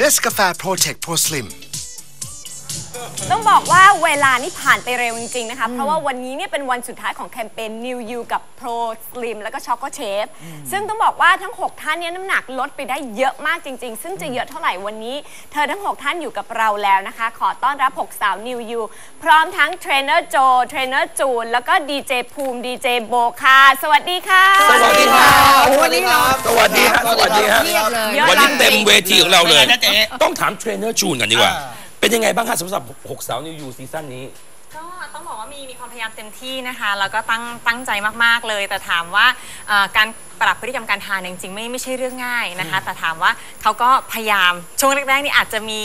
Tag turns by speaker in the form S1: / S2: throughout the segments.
S1: Nescafe Protect Pro Slim
S2: ต้องบอกว่าเวลานี่ผ่านไปเร็วจริงๆนะคะ เพราะว่าวันนี้เนี่ยเป็นวันสุดท้ายของแคมเปญ New You กับ Pro Slim แล้วก็ Choco Chef ซึ่งต้องบอกว่าทั้ง 6 ท่านเนี่ยน้ำหนักลดไปได้เยอะมากจริง ๆ ซึ่งจะเยอะเท่าไหร่วันนี้ เธอทั้ง 6 ท่านอยู่กับเราแล้วนะคะ ขอต้อนรับ 6 สาว New You พร้อมทั้งเทรนเนอร์โจเทรนเนอร์จูน แล้วก็ดีเจภูมิดีเจโบค่ะ สวัสดีค่ะ
S3: สวัสดีครับ
S4: สวัสดีครับ
S3: สวัสดีฮะสวัสดีฮะ
S4: เรียบเลย
S2: เยอะ
S3: วันนี้เต็มเวทีของเราเลย
S5: เป็นไงนะเจ๊
S3: ต้องถามเทรนเนอร์จูนกันดีกว่า เป็นยังไงบ้างคะสำหรับ6สาวนิวยูซีซั่นนี้
S6: ก็ต้องบอกว่ามีมีความพยายามเต็มที่นะคะแล้วก็ตั้งตั้งใจมากๆเลย แต่ถามว่าเอ่อการปรับพฤติกรรมการทานเนี่ยจริงๆไม่ไม่ใช่เรื่องง่ายนะคะ แต่ถามว่าเขาก็พยายามช่วงแรกๆนี่อาจจะมี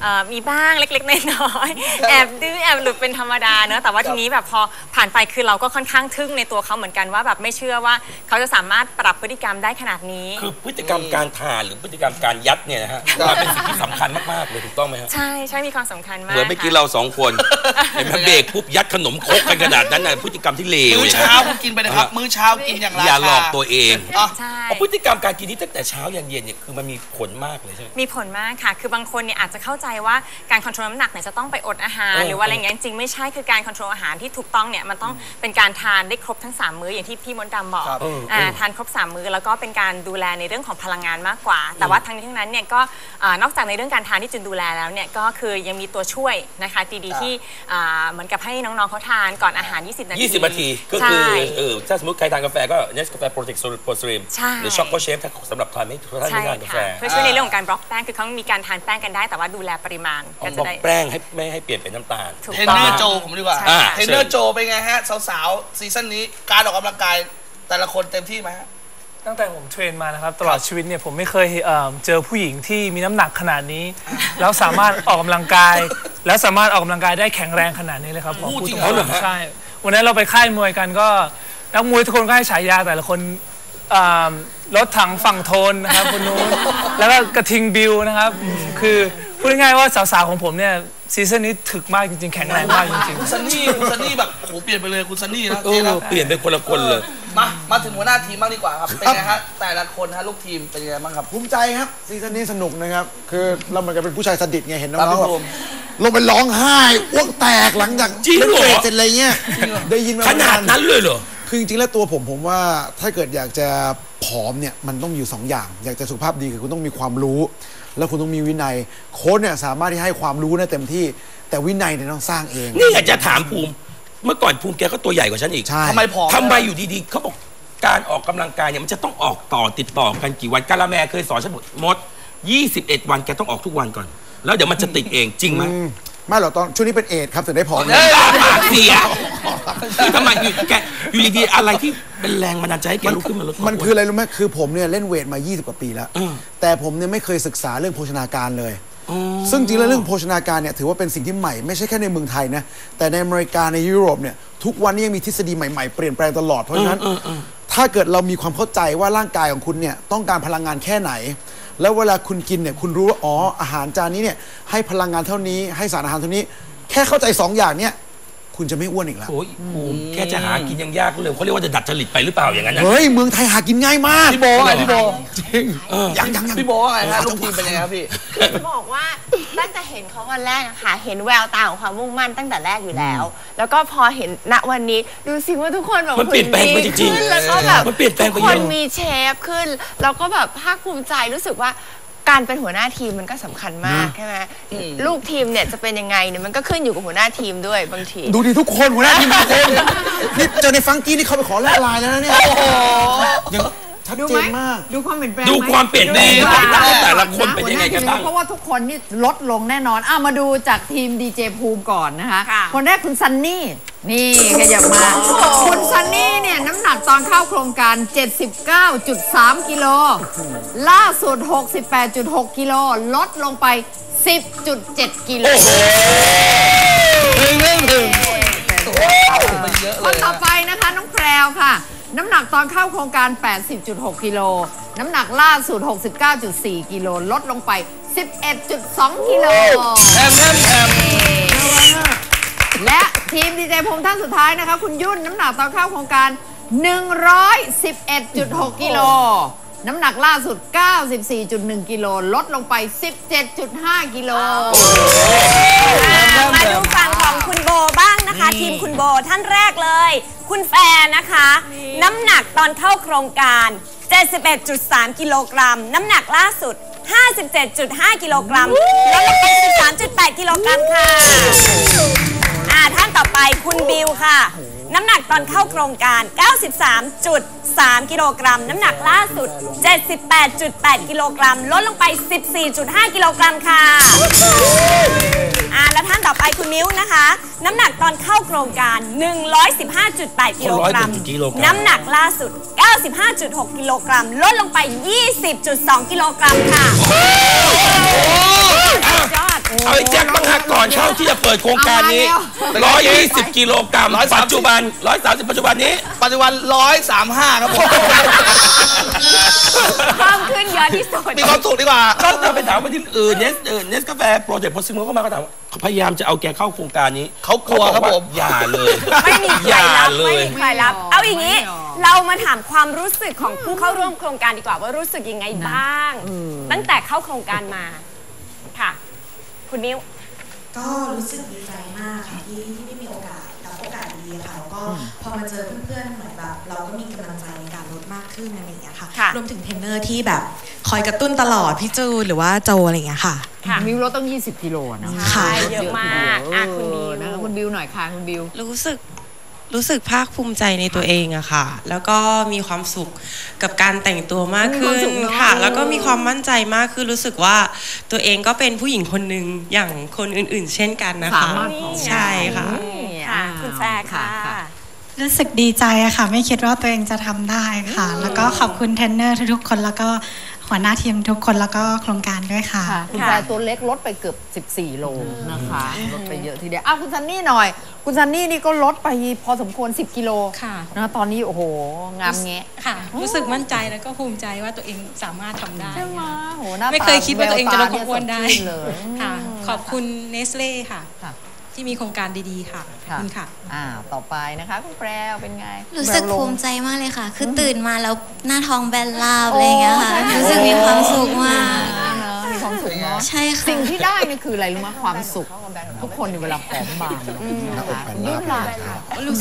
S6: เอ่อมีบ้างเล็กๆน้อยๆแอบดื้อแอบหลุดเป็นธรรมดาเนอะแต่ว่าทีนี้แบบพอผ่านไปคือเราก็ค่อนข้างทึ่งในตัวเขาเหมือนกันว่าแบบไม่เชื่อว่าเขาจะสามารถปรับพฤติกรรมได้ขนาดนี้
S3: คือพฤติกรรมการทานหรือพฤติกรรมการยัดเนี่ยนะฮะมันเป็นสิ่งที่สำคัญมากๆเลยถูกต้องไหมฮะ
S6: ใช่ใช่มีความสำคัญมาก
S3: เหมือนเมื่อกี้
S6: ค่ะ
S3: เราสองคนเห็นไหมเบรกปุ๊บยัดขนมครกกันขนาดนั้นน่ะพฤติกรรมที่เลว
S5: มื้อ
S3: อย่าง
S5: เช้า
S3: นั้น
S5: คุณกินไปนะครับ มื้อเช้ากินอย่างรา
S3: อย่า
S5: คา
S3: หลอกตัวเอง
S5: อะ
S6: ใช่
S3: เพราะพฤติกรรมการกินนี้ตั้งแต่เช้ายันเย็นเนี่ยคือมันมีผลมากเลยใช่ไหม
S6: มีผลมากค่ะ คือบางคนเนี่ยอาจจะเข้าใจว่าการคอนโทรลน้ำหนักเนี่ยจะต้องไปอดอาหาร
S3: เออ
S6: หรือว่าอะไรอย่างเงี้ยจริงๆไม่ใช่คือการคอนโทรลอาหารที่ถูกต้องเนี่ยมันต้องเป็นการทานได้ครบทั้ง3มื้ออย่างที่พี่มดดำบอก
S5: ครับ
S6: อ่า ทานครบ3มื้อแล้วก็เป็นการดูแลในเรื่องของพลังงานมากกว่า แต่ว่าทั้งนี้ทั้งนั้นเนี่ยก็อ่านอกจากในเรื่องการทานที่จุนดูแลแล้วเนี่ยก็คือยังมีตัวช่วยนะคะดีๆที่อ่าเหมือนกับให้น้องๆเขาทานก่อนอาหาร 20 นาที
S3: 20นาทีก็คือ
S6: ใช่
S3: เออถ้าสมมติใครทานกาแฟก็เนสกาแฟโปรเจกต์โปรสตรีม
S6: ใช่
S3: หรือช็อกโกเชฟถ้าสำหรับทานไม่ท่าน
S6: ใช่
S3: ไม่ทานกาแฟ
S6: ค่ะเพื่อช่วยในเรื่องของการบล็อกแป้งคือเขามีการทานแป้งกันได้ แต่ว่าดูแลปริมาณ
S3: เอา
S6: ก็
S3: บ
S6: จะ
S3: อก
S6: ได้
S3: แป้งให้ไม่ให้เปลี่ยนเป็นน้ำตาล
S6: ถูก
S5: เทรน
S6: ต้
S5: เน
S6: อง
S5: อร์โจผมดีกว่า
S3: อ่า
S5: เทรนเนอร์โจเป็นไงฮะ สาวๆซีซั่นนี้การออกกำลังกายแต่ละคนเต็มที่ไหมฮะ
S4: ตั้งแต่ผมเทรนมานะครับ ตลอดชีวิตเนี่ยผมไม่เคยเอ่อเจอผู้หญิงที่มีน้ำหนักขนาดนี้ แล้วสามารถออกกำลังกาย แล้วสามารถออกกำลังกายได้แข็งแรงขนาดนี้เลยครับผม
S5: โอ้
S4: พูด
S5: จริ
S4: ต
S5: ง
S4: รง
S5: เหรอ
S4: ๆใช่ วันนั้นเราไปค่ายมวยกันก็นักมวยทุกคนก็ให้ฉายาแต่ละคนอ่ารถถังฝั่งโทนนะครับคนนู้น แล้วก็กระทิงบิวนะครับอืมคือพูดง่ายๆว่าสาวๆของผมเนี่ย ซีซั่นนี้ถึกมากจริง ๆ แข็งแรงมากจริง
S5: คุณซันนี่คุณซันนี่แบบโหเปลี่ยนไปเลยคุณซันนี่นะ
S3: เอ
S5: เจ๊
S3: อ
S5: นะ
S3: เปลี่ยนเป็นคนละคนเลย
S5: มามาถึงหัวหน้าทีมบ้างดีกว่าครับเป็นไงฮะแต่ละคนฮะลูกทีมเป็นยังไงบ้างครับ
S7: ภูมิใจครับซีซั่นนี้สนุกนะครับ คือเราเหมือนกับเป็นผู้ชายสดิตไงเห็นน้
S5: ครับ
S7: องๆ
S5: พี่
S7: แบบ
S5: ภูมิ
S7: ลงไปร้องไห้อ้วกแตกหลังจาก
S3: จริงเหรอ
S7: เล่นเวทเสร็จอะไรเงี้ยได้ยินมา
S3: ขนาดนั้นเลยเหรอ
S7: คือจริงๆแล้วตัวผมผมว่าถ้าเกิดอยากจะผอมเนี่ยมันต้องมีอยู่สองอย่าง อยากจะสุขภาพดีคือคุณต้องมีความรู้ แล้วคุณต้องมีวินัย โค้ชเนี่ยสามารถที่ให้ความรู้ได้เต็มที่แต่วินัยเนี่ยต้องสร้างเอง
S3: นี่อยากจะถามภูมิ เมื่อก่อนภูมิแกก็ตัวใหญ่กว่าฉันอีก
S7: ใช่
S5: ทำไมผอม
S3: ทำไมอยู่ดีๆเขาบอกการออกกำลังกายเนี่ยมันจะต้องออกต่อติดต่อกันกี่วันกาลาแมเคยสอนฉันหมดมด 21 วันแกต้องออกทุกวันก่อน แล้วเดี๋ยวมันจะติดเองจริงไหม
S7: อืม ไม่หรอกตอนช่วงนี้เป็นเอดส์ครับถึงได้ผอม
S5: เอ้ย
S3: ปากเสียคือทำไมอยู่แกอยู่ดีๆอะไรที่เป็นแรงบันดาลใจให้แกลุกขึ้นมาลดวาม
S7: มันคืออะไรรู้ไหมคือผมเนี่ยเล่นเวทมา 20 กว่าปีแล้ว
S3: อืม
S7: แต่ผมเนี่ยไม่เคยศึกษาเรื่องโภชนาการเลยซึ่งจริงแล้วเรื่องโภชนาการเนี่ยถือว่าเป็นสิ่งที่ใหม่ไม่ใช่แค่ในเมืองไทยนะ แต่ในอเมริกาในยุโรปเนี่ยทุกวันนี้ยังมีทฤษฎีใหม่ๆ เปลี่ยนแปลงตลอดเพราะฉะนั้น ถ้าเกิดเรามีความเข้าใจว่าร่างกายของคุณเนี่ยต้องการพลังงานแค่ไหน แล้วเวลาคุณกินเนี่ยคุณรู้ว่าอ๋ออาหารจานนี้เนี่ยให้พลังงานเท่านี้ให้สารอาหารเท่านี้ แค่เข้าใจสองอย่างเนี่ย คุณจะไม่อ้วนอีกแล้ว
S3: โอ้ยภูมิแค่จะหากินยังยากเลยเขาเรียกว่าจะดัดจริตไปหรือเปล่าอย่างนั้นนะ
S7: เฮ้ย เมืองไทยหากินง่ายมาก
S5: พี่โบว่าไงพี่โบ
S7: จริงยังยังยัง
S5: พี่โบว่าไงฮะลูกทีมเป็นยังไงครับพี่
S8: จะบอกว่าตั้งแต่เห็นเขาวันแรกอะค่ะเห็นแววตาของความมุ่งมั่นตั้งแต่แรกอยู่แล้ว แล้วก็พอเห็นณวันนี้ดูสิว่าทุกคนแบบ
S3: มันเปลี่ยนแปลงไปจริงๆ
S8: ขึ้นแล้วก็แบบ
S3: มันเปลี่ยนแปลงไป
S8: ทุก
S3: เย
S8: ค
S3: อะ
S8: นมีเชฟขึ้น แล้วก็แบบภาคภูมิใจรู้สึกว่า การเป็นหัวหน้าทีมมันก็สำคัญมากใช่ไหมลูกทีมเนี่ยจะเป็นยังไงเนี่ยมันก็ขึ้นอยู่กับหัวหน้าทีมด้วยบางที
S7: ดูดิทุกคนหัวหน้าทีมทุกคนนี่เจอในฟังกี้นี่เขาไปขอแลกไลน์แล้วนะเนี่ยยัง ชัด
S9: ดู
S7: เจ
S9: ไหม
S7: นมาก
S9: ดูความเปลี่ยนแปลง
S3: ดู
S9: ไห
S3: ความเปลี่ยนแปลง
S9: ดู
S3: ว่า
S9: ว่า
S3: แต่ละคนเป็นยังไงกันบ้าง
S9: เพราะว่าทุกคนนี่ลดลงแน่นอนอ้ามาดูจากทีมดีเจภูมิก่อนนะคะ
S2: ค่ะ
S9: คนแรกคุณซันนี่ นี่ขยับมา คุณซันนี่เนี่ยน้ำหนักตอนเข้าโครงการ 79.3 กิโล ล่าสุด 68.6 กิโล ลดลงไป 10.7 กิโลคนต่อไปนะคะ น้องแพรวค่ะ น้ำหนักตอนเข้าโครงการ 80.6 กิโล น้ำหนักล่าสุด 69.4 กิโล ลดลงไป 11.2 กิโล
S5: แอมแอมแอม
S9: และทีมดีเจภูมิท่านสุดท้ายนะคะ คุณยุ่นน้ำหนักตอนเข้าโครงการ 111.6 กิโล น้ำหนักล่าสุด 94.1 กิโล ลดลงไป 17.5 กิโล
S2: มาดูฝั่งของคุณโบบ้าง นะคะ ทีมคุณโบท่านแรกเลย คุณแฟนนะคะ น้ำหนักตอนเข้าโครงการ 71.3 กิโลกรัม น้ำหนักล่าสุด 57.5 กิโลกรัมลดลงไป13.8 กิโลกรัมค่ะอ่าท่านต่อไปคุณบิวค่ะ น้ำหนักตอนเข้าโครงการ 93.3 กิโลกรัม น้ำหนักล่าสุด 78.8 กิโลกรัม ลดลงไป 14.5 กิโลกรัมค่ะ อ่าแล้วท่านต่อไปคุณมิ้วนะคะ น้ำหนักตอนเข้าโครงการ 115.8 กิโลกรัม
S3: 100กิโลกรัม
S2: น้ำหนักล่าสุด 95.6 กิโลกรัม ลดลงไป 20.2 กิโลกรัมค่ะยอด
S3: เอาไอ้แจ็คบ้างฮะก่อนเข้าที่จะเปิดโครงการนี้120 กิโลกรัม
S5: 130
S3: ปัจจุบัน 130 ปัจจุบันนี้
S5: ปัจจุบันร้อยสามห้าครับผม
S2: เพิ่มขึ้นเยอะที่สุด
S5: มีความสุขดีกว่า
S3: ก็เราไปถามว่าที่เออเนสเออเนสกาแฟโปรเจกต์พอซิมเขามาก็ถามว่าเขา พยายามจะเอาแกเข้าโครงการนี้
S5: เขากลัวครับ
S3: อกา
S5: ผม
S3: อย่าเลย
S2: ไม่มีใค
S3: อ
S2: ร
S3: ย่า
S2: รับ
S3: เล
S2: ไม่
S3: ย
S2: มีใครรับ เอาอย่างนี้ เรามาถามความรู้สึกของผู้เข้าร่วมโครงการดีกว่าว่ารู้สึกยังไงบ้าง ตั้งแต่เข้าโครงการมาค่ะ คุณนิ้ว
S10: ก็รู้สึกดีใจมากค่ะที่ที่ได้มีโอกาสรับโอกาสดีค่ะแล้วก็พอมาเจอเพื่อนๆเหมือนแบบเราก็มีกำลังใจในการลดมากขึ้นอะไรอย่างเงี้ยค่ะ
S2: ค่ะ
S10: รวมถึงเทรนเนอร์ที่แบบคอยกระตุ้นตลอดพี่จูนหรือว่าโจอะไรอย่างเงี้ยค่ะ
S2: ค่ะ
S9: มิวลดต้อง 20 กิโลอะนะ
S10: ค่ะ
S2: เยอะมากอะคุณบิว
S9: นะคุณบิวหน่อยค่ะคุณบิว
S11: รู้สึกรู้สึกภาคภูมิใจในตัวเองอะค่ะ แล้วก็มีความสุขกับการแต่งตัวมากขึ้
S9: มีความสุ
S11: น
S9: ขเนอะ
S11: ค่ะ แล้วก็มีความมั่นใจมากขึ้นรู้สึกว่าตัวเองก็เป็นผู้หญิงคนหนึ่งอย่างคนอื่น ๆ เช่นกันนะคะ
S9: สามารถของ
S11: ใช่ค่ะ
S2: ค่ะคุณแฟร์ค่ะ
S12: รู้สึกดีใจอะค่ะ ไม่คิดว่าตัวเองจะทำได้ค่ะ แล้วก็ขอบคุณเทรนเนอร์ทุกๆคนแล้วก็ หัวหน้าทีมทุกคนแล้วก็โครงการด้วยค่ะ
S9: ค่ะคุณแฟร์ตัวเล็กลดไปเกือบ 14 โลนะคะลดไปเยอะทีเดียวอ้าวคุณซันนี่หน่อย คุณซันนี่นี่ก็ลดไปพอสมควร 10 กิโล
S13: ค่ะ
S9: นะตอนนี้โอ้โห งามแงะ
S13: ค่ะ รู้สึกมั่นใจแล้วก็ภูมิใจว่าตัวเองสามารถทำได้
S9: ใช่ไหม
S13: ค่ะ
S9: โหหน้าตา
S13: ไม่เคยคิดว่าตัวเองจะลดความอ้วนได้
S9: แวตาเยสดชื่นเลย
S13: ค่ะ
S9: อืม
S13: ขอบคุณเนสเล่ค่ะ
S9: ค่ะ
S13: ที่มีโครงการดีๆค่ะขอบคุณค่ะ
S9: อ่า ต่อไปนะคะคุณแปรวเป็นไง
S14: รู้สึก
S9: แปรวลง
S14: ภูมิใจมากเลยค่ะ คือตื่นมาแล้วหน้าท้องแบนราบอะไรอย่างเงี้ยค่ะ รู้สึกมีความสุขมาก
S9: เนอะมี ความสุขเนาะ
S14: ใช่ค่ะ
S9: สิ่งที่ได้นี่คืออะไรรู้ไหมความสุข ทุกคนในยเวลาผอมบางนะคะยุดละ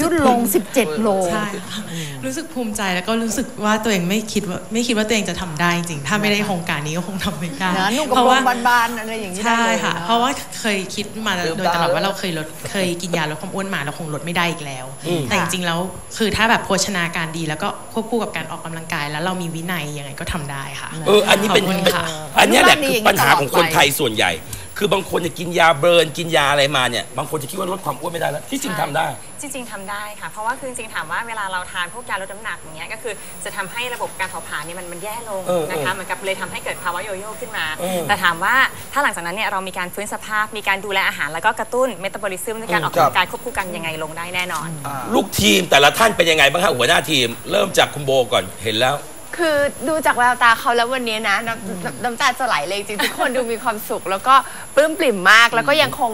S9: ยุดลง 17 โล
S15: ใช่ค่ะรู้สึกภูมิใจแล้วก็รู้สึกว่าตัวเองไม่คิดว่าไม่คิดว่าตัวเองจะทำได้จริงๆถ้าไม่ได้โครงการนี้ก็คงทำไม่ได้
S9: นะนุ่งกระ
S15: เพราะ
S9: โปร
S15: ว่า
S9: งบานๆอะไรอย่างนี้ได้
S15: ใช่
S9: เลย
S15: ค่ะ
S9: น
S15: เพราะว่าเคยคิดมาโดยตลอดว่าเราเคยลดเคยกินยาลดความอ้วนมาเราคงลดไม่ได้อีกแล้ว
S3: อืม
S15: แต่จริงๆแล้วคือถ้าแบบโภชนาการดีแล้วก็ ควบคู่กับการออกกำลังกาย แล้วเรามีวินัยยังไงก็ทำได้ค่ะ
S3: เออ อันนี้เป็น
S15: ขบคุณค่ะ
S3: อันเนี้ยแหละคือปัญหาของคนไทยส่วนใหญ่ คือบางคนเนี่ยกินยาเบิร์นกินยาอะไรมาเนี่ยบางคนจะคิดว่าลดความอ้วนไม่ได้แล้วที่จริงทำได้
S6: จริงๆทำได้ค่ะ เพราะว่าคือจริงๆถามว่าเวลาเราทานพวกยาลดน้ำหนักอย่างเงี้ยก็คือจะทำให้ระบบการเผาผลาญเนี่ยมันมันแย่ลง
S3: เออ
S6: นะคะ
S3: เออ
S6: เหมือนกับเลยทำให้เกิดภาวะโยโย่ขึ้นมา
S3: เออ
S6: แต่ถามว่าถ้าหลังจากนั้นเนี่ยเรามีการฟื้นสภาพมีการดูแลอาหารแล้วก็กระตุ้นเมตาบอลิซึมด้วยการออกกำลังกายควบคู่กันยังไงลงได้แน่นอน
S3: ลูกทีมแต่ละท่านเป็นยังไงบ้างฮะหัวหน้าทีม เริ่มจากคุณโบก่อนเห็นแล้ว
S8: คือดูจากแววตาเขาแล้ววันนี้นะน้ำน้ำน้ำตาจะไหลเลยจริงทุกคนดูมีความสุข แล้วก็ปลื้มปริ่มมากแล้วก็ยังคง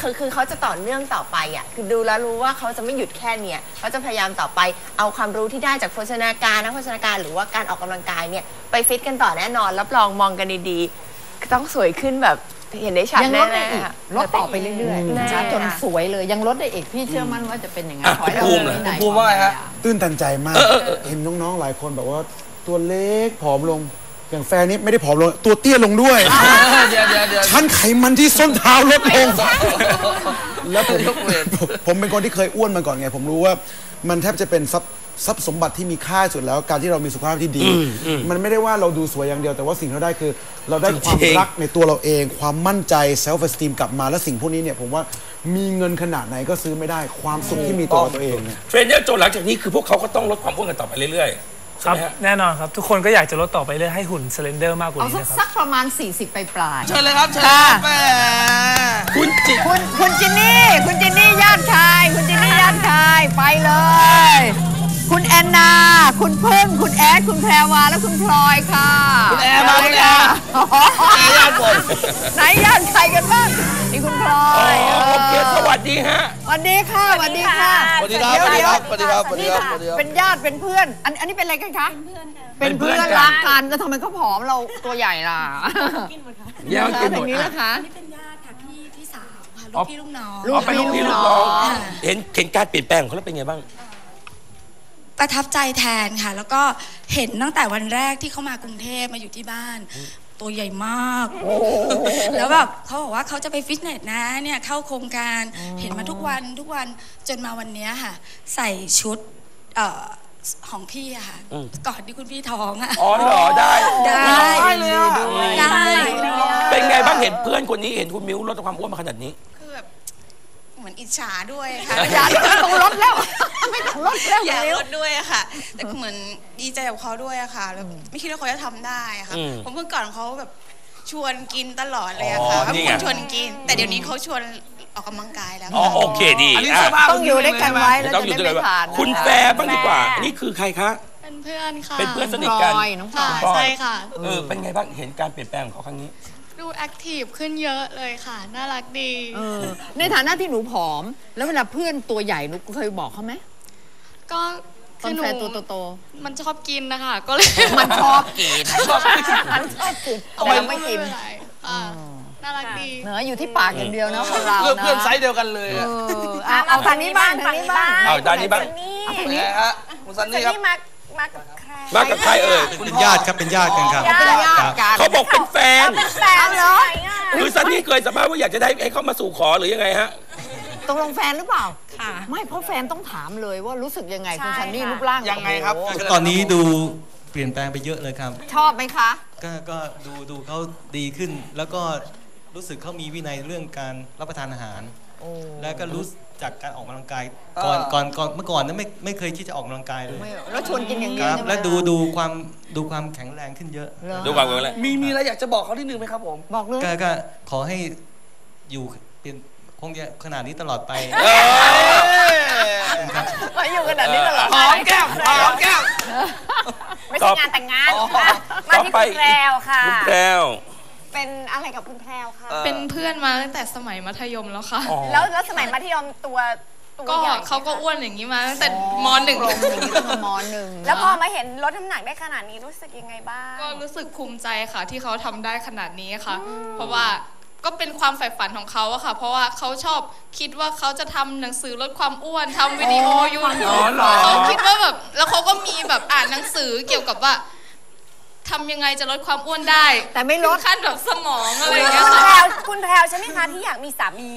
S8: คือคือเขาจะต่อเนื่องต่อไปอะคือดูแล้วรู้ว่าเขาจะไม่หยุดแค่เนี้ยเขาจะพยายามต่อไปเอาความรู้ที่ได้จากโภชนาการนักโภชนาการหรือว่าการออกกำลังกายเนี่ยไปฟิตกันต่อแน่นอนรับรองมองกันดีๆต้องสวยขึ้นแบบเห็นได้ชัด
S9: ยังล
S8: แน่
S9: ดได้
S8: ๆ
S9: อีก
S8: ค่ะ
S9: ลดต่อไปเรื่อย
S8: แน่
S9: ๆนะจนสวยเลยยังลดได้อีกพี่เชื่อมั่นว่าจะเป็นอย่างนั้น
S3: อะ
S9: ขอให้เรา
S3: คุณภูมิเหรอ
S9: วินัย
S5: คุณภูมิว่าไงฮะ
S7: ตื้นตันใจมาก เห็นน้องๆ หลายคนแบบว่า ตัวเล็กผอมลง อย่างแฟนนี้ไม่ได้ผอมลง ตัวเตี้ยลงด้วย
S5: เดี๋ยวเดี๋ยวเดี๋ยว
S7: ชั้นไขมันที่ส้นเท้าลดลง แล้วผม
S5: ยกเวท
S7: ผมผมเป็นคนที่เคยอ้วนมาก่อนไง ผมรู้ว่ามันแทบจะเป็นทรัพย์ทรัพย์สมบัติที่มีค่าสุดแล้ว การที่เรามีสุขภาพที่ดี
S3: อืมอืม
S7: มันไม่ได้ว่าเราดูสวยอย่างเดียวแต่ว่าสิ่งที่เราได้คือ เราได้ความ
S3: จริงๆ
S7: รักในตัวเราเอง ความมั่นใจ self esteem กลับมา แล้วสิ่งพวกนี้เนี่ยผมว่ามีเงินขนาดไหนก็ซื้อไม่ได้ความสุขที่มีต่อตัวเองเนี่ย
S3: เทรนเนอร์โจหลังจากนี้คือพวกเขาก็ต้องลดความอ้วนกันต่อไปเรื่อยๆ
S4: ค
S3: ใช่
S4: รับ
S3: ไหมฮะ
S4: แน่นอนครับ ทุกคนก็อยากจะลดต่อไปเรื่อยให้หุ่นสเลนเดอร์มากกว่า
S9: เอา
S4: นี้
S9: สัก
S4: นะครับ
S9: สักประมาณ 40 ไปปลายๆ
S5: เชิญเลยครับเชิญเลยครับแหม
S3: คุณจิ
S9: คุณคุณจินนี่ คุณจินนี่ญาติชาย คุณจินนี่ญาติชายไปเลย คุณแอนนา คุณพึ่ง คุณแอด คุณแพรวา และคุณพลอยค่ะ
S5: คุณแอร์มาคุณแอร์
S9: อ๋อ
S5: แอร์ญาติผม
S9: ไหนญาติใครกันบ้างนี่ คุณพลอย
S3: อ๋อโอเคสวัสดีฮะ
S9: สวัสดีค่ะสวัสดีค่ะ
S5: สวัสดีครับ
S9: เดี๋ยว
S5: สวัสดีครับสวัสดีครับสวัสดีครับ
S9: เป็นญาติเป็นเพื่อน อันอันนี้เป็นอะไรกันคะ
S3: เป็
S9: เป็น
S3: นเพื่
S9: เพื่
S3: อ
S9: นรักกันแล้วทำไมเขาผอมเราตัวใหญ่ล่ะ
S3: แย่งกินหม
S9: ทา
S3: ด
S9: งนี้นะคะ
S10: เป็นญาติค่ะพี่พี่สาวค่ะลูกพี่ลูกน้อง
S3: อ๋อเป็นลูกพี่ลูกน้องเห็นเห็นการเปลี่ยนแปลงของเขาแล้วเป็นไงบ้าง
S10: ประทับใจแทนค่ะ แล้วก็เห็นตั้งแต่วันแรกที่เขามากรุงเทพมาอยู่ที่บ้าน ตัวใหญ่มาก แล้วแบบเขาบอกว่าเขาจะไปฟิตเนสนะเนี่ยเข้าโครงการเห็นมาทุกวันทุกวันจนมาวันเนี้ยค่ะ ใส่ชุดเอ่อของพี่อะค่ะ
S3: อืม
S10: ก่อนที่คุณพี่ท้องอะ
S3: อ๋อเหรอได้
S10: ได้
S3: ได้เลยอะ
S10: ได้
S3: เป็นไงบ้างเห็นเพื่อนคนนี้เห็นคุณมิ้วลดความอ้วนมาขนาดนี้
S10: คือแบบเหมือนอิจฉาด้วยค่ะ
S9: อย่าต้องลดแล้ว ไม่ต้องลดแล้ว
S10: อยากลดด้วยอะค่ะ แต่เหมือนดีใจกับเขาด้วยอะค่ะแล้วไม่คิดว่าเขาจะทำได้อะค่ะ
S3: อืม
S10: ผมเมื่อก่อนเขาแบบชวนกินตลอดเลยอะ
S3: อ๋
S10: ค่ะ
S3: อ
S10: เขา
S3: นี่
S10: เป็น
S3: ไง
S10: คนชวนกิน แต่เดี๋ยวนี้เขาชวนออกกำลังกายแล้ว
S3: อ๋อโอเคดี
S5: อันนี้เสื้อผ้า
S9: ต้องอยู่ด้วยกันไว้ แล้ว
S3: ต้อง
S9: จะ
S3: อยู่
S9: ได้
S3: ด้วย
S9: ไม่
S3: กัน
S9: ขาดนะ
S3: คุณแฟร์บ้างดีกว่า นี่คือใครคะ
S10: เป็นเพื่อนค่ะ
S3: เป็นเพื่อนสนิทกัน
S9: พลอยน้องพลอย
S3: พลอย
S10: ใช่ค่ะ
S3: เออเป็นไงบ้างเห็นการเปลี่ยนแปลงของเขาครั้งนี้
S10: ดูแอคทีฟขึ้นเยอะเลยค่ะ น่ารักดี
S9: เออในฐานะที่หนูผอม แล้วเวลาเพื่อนตัวใหญ่หนูเคยบอกเขาไหม
S10: ก็
S9: ตอนแฟนตัวโต
S10: มันชอบกินนะคะก็เลย
S9: ๆมันชอบกินมันชอบกินแต่เราไม่กิน
S10: น่ารักดี
S9: เนอะอยู่ที่ปากอย่างเดียวนะคนเรา
S5: เพื่อน
S9: นะ
S5: เพื่อนไซส์เดียวกันเลย
S9: เอ
S5: อะ
S9: อเอาเอาทางนี้บ้างทางนี้บ้าง
S3: เอาด้านนี้บ้าง
S5: เป็นไงฮะคุณซัน
S2: ซัน
S5: นี่ครับ
S2: นี่มามากับใคร
S3: มากับใครเอ่ย
S16: เป็นญาติครับเป็นญาติกันครับ
S9: เป็นญาติกัน
S3: เขาบอกเป็นแฟน
S2: เป็นแฟนเหรอ
S3: คือซันนี่เคยสัมภาษณ์ว่าอยากจะได้ให้เขามาสู่ขอหรือยังไงฮะ
S9: ตกลงแฟนหรือเปล่า
S10: ค่ะ
S9: ไม่เพราะแฟนต้องถามเลยว่ารู้สึกยังไงคุณ
S2: ใช่
S9: ซันนี่
S2: ค่ะ
S9: รูปร่าง
S5: ยังไงครับ
S9: โอ้โห
S16: ก็ตอนนี้ดูเปลี่ยนแปลงไปเยอะเลยครับ
S9: ชอบไหมคะ
S16: ก็ก็ดูดูเขาดีขึ้น แล้วก็รู้สึกเขามีวินัยเรื่องการรับประทานอาหาร แล้วก็รู้จากการออกกำลังกายก่อน
S5: เออ
S16: ก่อนก่อนเมื่อก่อนนั้นไม่ไม่เคยที่จะออกกำลังกายเลย
S9: ไม่แล้วชวนกินอย่าง
S16: ค
S9: เดียว
S16: รับ
S9: ใช่ไหม
S16: และดูดูความดูความแข็งแรงขึ้นเยอะ
S9: เหรอ
S3: ดูความกันเลย
S5: มีมีอะไรอยากจะบอกเขาที่นึงไหมครับผม
S9: บอกเลย
S16: ก็ก็ขอให้อยู่เป็น คงจะขนาดนี้ตลอดไป
S3: เออ
S16: ครับ
S9: เขาอยู่กันแบบนี้ตลอด
S5: หอมแก้มหอมแก้ม
S2: ไม่ใช่งานแต่งงานค่ะมาที่คุณแพรวค่ะ
S3: คุณแพรว
S2: เป็นอะไรกับคุณแพรวค่ะ
S10: เป็นเพื่อนมาตั้งแต่สมัยมัธยมแล้วค่ะ
S3: อ๋อ
S2: แล้วแล้วสมัยมัธยมตัวตัว
S10: ก็
S2: ใหญ่
S10: เขาก็อ้วนอย่างนี้มาตั้งแต่มหนึ่ง
S9: กลมอย่างนี้ตั้งแต่มหนึ่ง
S2: แล้วพอมาเห็นลดน้ำหนักได้ขนาดนี้รู้สึกยังไงบ้าง
S10: ก็รู้สึกภูมิใจค่ะที่เขาทำได้ขนาดนี้ค่ะ เพราะว่า ก็เป็นความใฝ่ฝันของเขาอะค่ะ เพราะว่าเขาชอบคิดว่าเขาจะทำหนังสือลดความอ้วนทำวิดีโอยูทู
S3: อ๋
S10: บ
S3: อเหรอ
S10: เขาคิดว่าแบบแล้วเขาก็มีแบบอ่านหนังสือเกี่ยวกับว่าทำยังไงจะลดความอ้วนได้
S9: แต่ไม่ลด
S10: ถึงขั้นแบบสมองอะไรอย่างเงี้ย
S2: คุณแพร
S10: ค่ะ
S2: วคุณแพรวใช่ไหมคะที่อยากมีสามี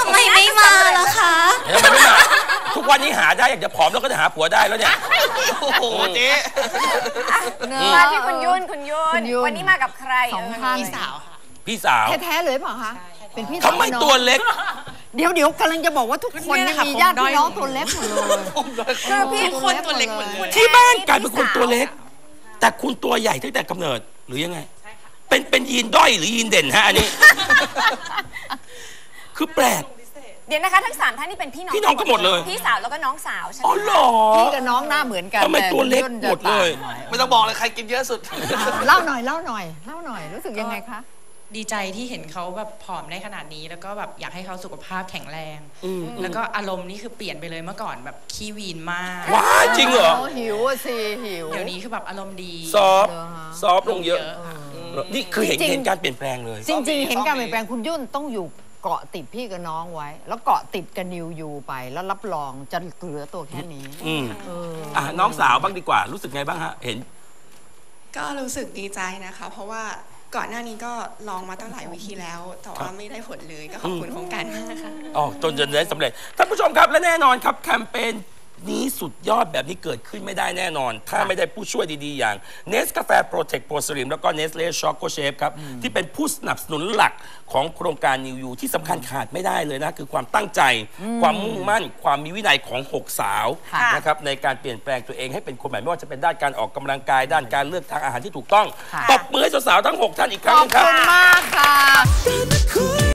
S14: ทำไมไม่มาล่ะคะ
S3: เดี๋ยวมันไม่มาทุกวันนี้หาได้อยากจะผอมแล้วก็จะหาผัวได้แล้วเนี่ย
S5: โอ้โหเจ๊
S2: มาที่คุณยุ่นคุณยุ่
S9: คุ
S2: น
S9: ณยุ่น
S2: วันนี้มากับใคร
S9: สอง
S2: เย
S9: ท่าน
S10: พี่สาวค่ะ
S3: พี่สาว
S9: แท้ๆเลยเปล่าคะเป็นพี่
S3: ทำไม
S9: น้อง
S3: ตัวเล็ก
S9: เดี๋ยวเดี๋ยวกำลังจะบอกว่าทุกคนเนี่ยมีญาติพี่น้องตัวเล็กหมดเลย
S10: คือพี่คนตัวเล็กหมดเลย
S3: ที่บ้านกลายเป็นคนตัวเล็ก แต่คุณตัวใหญ่ตั้งแต่กำเนิดหรือยังไงเป็นเป็นยีนด้อยหรือยีนเด่นฮะอันนี้ คือแปลก
S2: เดี๋ยวนะคะทั้งสามท่านนี่เป็นพี่น้อง
S3: พี่น้องกันหมดเลย
S2: พี่สาวแล้วก็น้องสาวใช่ไหม
S3: อ๋อเหรอ
S9: พี่กับน้องหน้าเหมือนกัน
S3: ทำไมตัวเล็ก
S9: คุณนจะ
S3: หมดเลย
S9: ต่างหน่อ
S5: ไม่ต้องบอกเลยใครกินเยอะสุด
S9: เล่าหน่อยเล่าหน่อยเล่าหน่อยรู้สึกยังไงคะ
S11: ดีใจที่เห็นเขาแบบผอมได้ขนาดนี้ แล้วก็แบบอยากให้เขาสุขภาพแข็งแรง
S3: อืม
S11: แล้วก็อารมณ์นี่คือเปลี่ยนไปเลยเมื่อก่อนแบบขี้วีนมาก
S3: ว้ายจริงเหรอ
S9: โหิวอะสิหิว
S11: เดี๋ยวนี้คือแบบอารมณ์ดี
S3: ซอฟต์ซอฟต์ลงเยอะ
S11: ค่ะ
S3: นี่คือเห็น
S9: จริงๆ
S3: เห็นการเปลี่ยนแปลงเลย
S9: จริงๆ เห็นการเปลี่ยนแปลงคุณยุ่นต้องอยู่เกาะติดพี่กับน้องไว้ แล้วเกาะติดกับนิวยูไป แล้วรับรองจะเหลือตัวแค่นี้
S3: อืม
S9: เออ
S3: อะน้องสาวบ้างดีกว่ารู้สึกไงบ้างฮะ เห็น
S17: ก็รู้สึกดีใจนะคะ เพราะว่า ก่อนหน้านี้ก็ลองมาตั้งหลายวิธีแล้ว แต่ว่าไม่ได้ผลเลยก็ขอบคุณโครงการมากค่ะ
S3: อ๋อจนจนได้สำเร็จท่านผู้ชมครับและแน่นอนครับแคมเปญ นี้สุดยอดแบบนี้เกิดขึ้นไม่ได้แน่นอน ถ้าไม่ได้ผู้ช่วยดีๆ อย่างเนสกาแฟโปรเทคโปรสลิมแล้วก็เนสเล่ช็อกโกเชฟครับ ที่เป็นผู้สนับสนุนหลักของโครงการนิวยูที่สำคัญขาดไม่ได้เลยนะ คือความตั้งใจ ความมุ่งมั่น ความมีวินัยของ 6 สาว
S2: ค่ะ
S3: นะครับในการเปลี่ยนแปลงตัวเองให้เป็นคนใหม่ไม่ว่าจะเป็นด้านการออกกำลังกายด้านการเลือกทางอาหารที่ถูกต้อง
S9: ค่ะ
S3: ตบมือให้สาวๆทั้งหกท่านอีกค
S9: ข
S3: รั้งห
S9: อบ
S3: นึงครับ
S9: คุณมากค่ะ